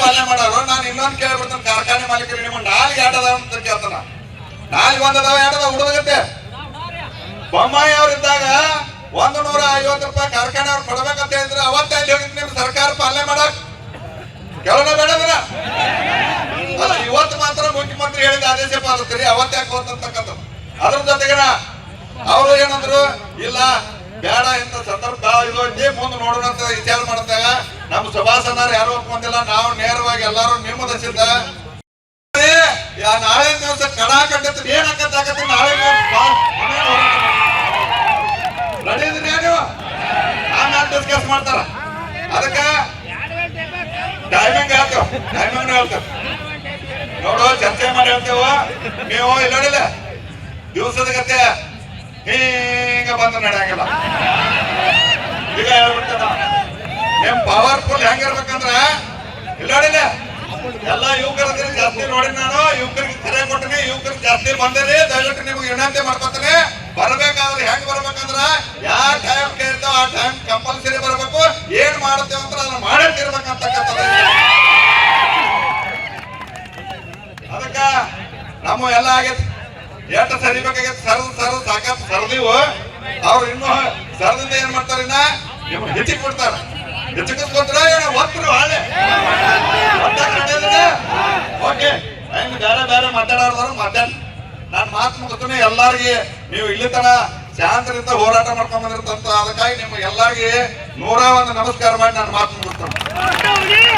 ಪಾಲನೆ ಮಾಡೋರು, ನಾನು ಇನ್ನೊಂದು ಕೇಳ್ಬಿಡ್ತಾನೆ ಕಾರ್ಖಾನೆ ಮಾಲೀಕರು ನಿಮ್ಮ ನಾಲ್ಕು ಎರಡದ ಅಂತ ಕೇಳ್ತಾನ. ನಾಲ್ಕು ಒಂದದಾವ ಎರಡದ ಹುಡುಗತ್ತೆ ಬೊಮ್ಮಾಯಿ ಅವರಿದ್ದಾಗ ಒಂದು ನೂರ ಐವತ್ತು ರೂಪಾಯಿ ಕಾರ್ಖಾನೆ ಅವ್ರು ಕೊಡ್ಬೇಕಂತ ಹೇಳಿದ್ರೆ ಅವತ್ತೇ ಅಲ್ಲಿ ನಿಮ್ ಸರ್ಕಾರ ಪಾಲನೆ ಮಾಡಕ್. ಕೇಳೋಣ ಬೇಡದ್ರ ಅಲ್ಲ, ಇವತ್ತು ಮಾತ್ರ ಮುಖ್ಯಮಂತ್ರಿ ಹೇಳಿದ ಆದೇಶ ಪಾಲಿಸ್ತೀರಿ, ಅವತ್ತೇ ಯಾಕೆ ಹೋಗ್ತಕ್ಕಂಥದ್ದು ಅದ್ರ ಜೊತೆಗಿನ ಅವರು ಏನಂದ್ರು, ಇಲ್ಲ, ಬೇಡ ಇಂಥ ಸಂದರ್ಭ ಇದು ಮುಂದೆ ನೋಡೋಣ ಅಂತ ವಿಚಾರ ಮಾಡಿದಾಗ ನಮ್ಮ ಸಭಾಸದರು ಯಾರು ಒಪ್ಕೊಂಡಿಲ್ಲ, ನಾವು ನೇರವಾಗಿ ಎಲ್ಲಾರು ನಿರ್ಮದಿಸಿದ್ದ ಯಾ ನಾಳೆ ದಿವಸ ಕಡ ಕಂಡತ್ ಏನ್ ಹಾಕತ್ತಾಗತ್ತೆ ನಾಳೆ ನೀವು? ಆಮೇಲೆ ಡಿಸ್ಕಸ್ ಮಾಡ್ತಾರ. ಅದಕ್ಕ ಟೈಮಿಂಗ್ ಹೇಳ್ತೇವ ಟೈಮಿಂಗ್ ಹೇಳ್ತೇವ. ನೋಡು, ಚರ್ಚೆ ಮಾಡಿ ಹೇಳ್ತೇವ. ನೀವು ಇಲ್ಲಿ ನೋಡಿಲ್ಲ ದಿವಸದ ಗತೆ ಹೀಗ ಬಂದು ನಡೆಯಂಗಿಲ್ಲ. ನಿಮ್ ಹೆಂಗ ಹೆಂಗಿರ್ಬೇಕಂದ್ರ ಇಲ್ಲ ನೋಡಿಲ್ಲ ಎಲ್ಲ ಯುವಕರಿಗೆ ಜಾಸ್ತಿ ನೋಡಿ ನಾನು. ಯುವಕರಿಗೆ ಕರೆ ಕೊಟ್ಟಿನಿ. ಯುವಕರಿಗೆ ಜಾಸ್ತಿ ಬಂದಿರಿ. ದಯವಿಟ್ಟು ನಿಮ್ಗೆ ವಿನಂತಿ ಮಾಡ್ಕೊತೀನಿ. ಬರ್ಬೇಕಾದ್ರೆ ಹೆಂಗ್ ಬರ್ಬೇಕಂದ್ರ, ಯಾವ ಟೈಮ್ ಕೇಳ್ತಾವ ಆ ಟೈಮ್ ಕಂಪಲ್ಸರಿ ಬರ್ಬೇಕು. ಏನ್ ಮಾಡುತ್ತೇವೆ ಅಂತ ಅದನ್ನ ಮಾಡೇ ತಿರ್ಬೇಕಂತಕ್ಕಂಥದ್ದು ಅದಕ್ಕ ನಮ್ಮ ಎಲ್ಲ ಆಗೈತಿ. ಎಷ್ಟು ಸರಿಬೇಕಾಗೈತಿ. ಸರದ್ ಸರದ್ ಸಾಕಷ್ಟು ಸರದಿವು. ಅವ್ರು ಇನ್ನೂ ಸರದಿಂದ ಏನ್ ಮಾಡ್ತಾರ ನಿಮ್ಗೆ ಹೆಚ್ಚಿಗೆ ಕೊಡ್ತಾರ. ಹೆಚ್ಚಿಗೆ ಕೊಟ್ರ ಏನೋ ಒತ್ತರು ಹಾಳೆ. ಓಕೆ ಹೆಂಗ್ ಬೇರೆ ಬೇರೆ ಮಾತಾಡೋರು ಮಾತಾಡಿ ನಾನು ಮಾತು ಮುಗಿಸ್ತೀನಿ ಎಲ್ಲಾರ್ಗಿ ನೀವು ಇಲ್ಲಿ ತನ ಶಾಂತರಿಂದ ಹೋರಾಟ ಮಾಡ್ಕೊಂಡ್ ಬಂದಿರ್ತಂತ ಅದಕ್ಕಾಗಿ ನಿಮ್ಗೆ ಎಲ್ಲಾರಿಗೆ ನೂರ ಒಂದು ನಮಸ್ಕಾರ ಮಾಡಿ ನಾನು ಮಾತು ಮುಗಿಸ್ತೇನೆ